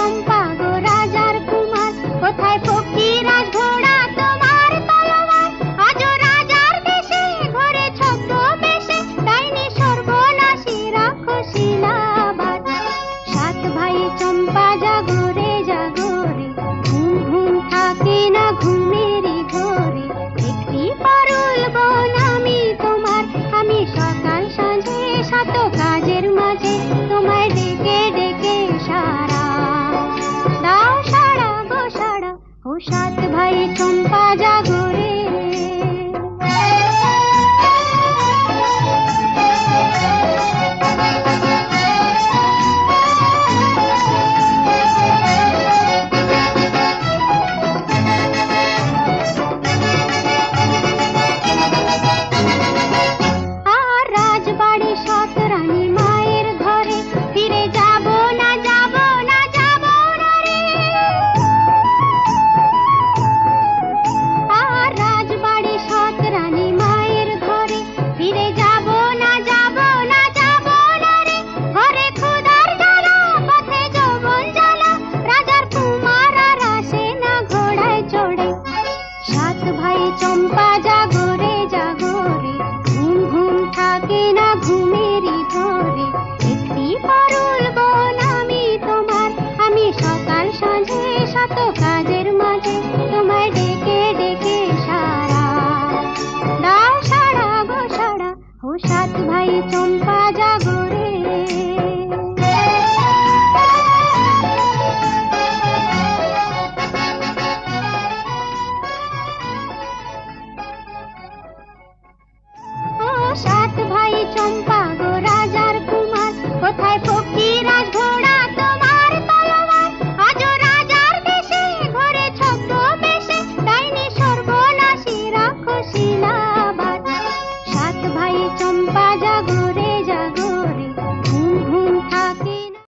ভাই ও সাত ভাই সাত ভাই চম্পা গো রাজার কুমার। কোথায়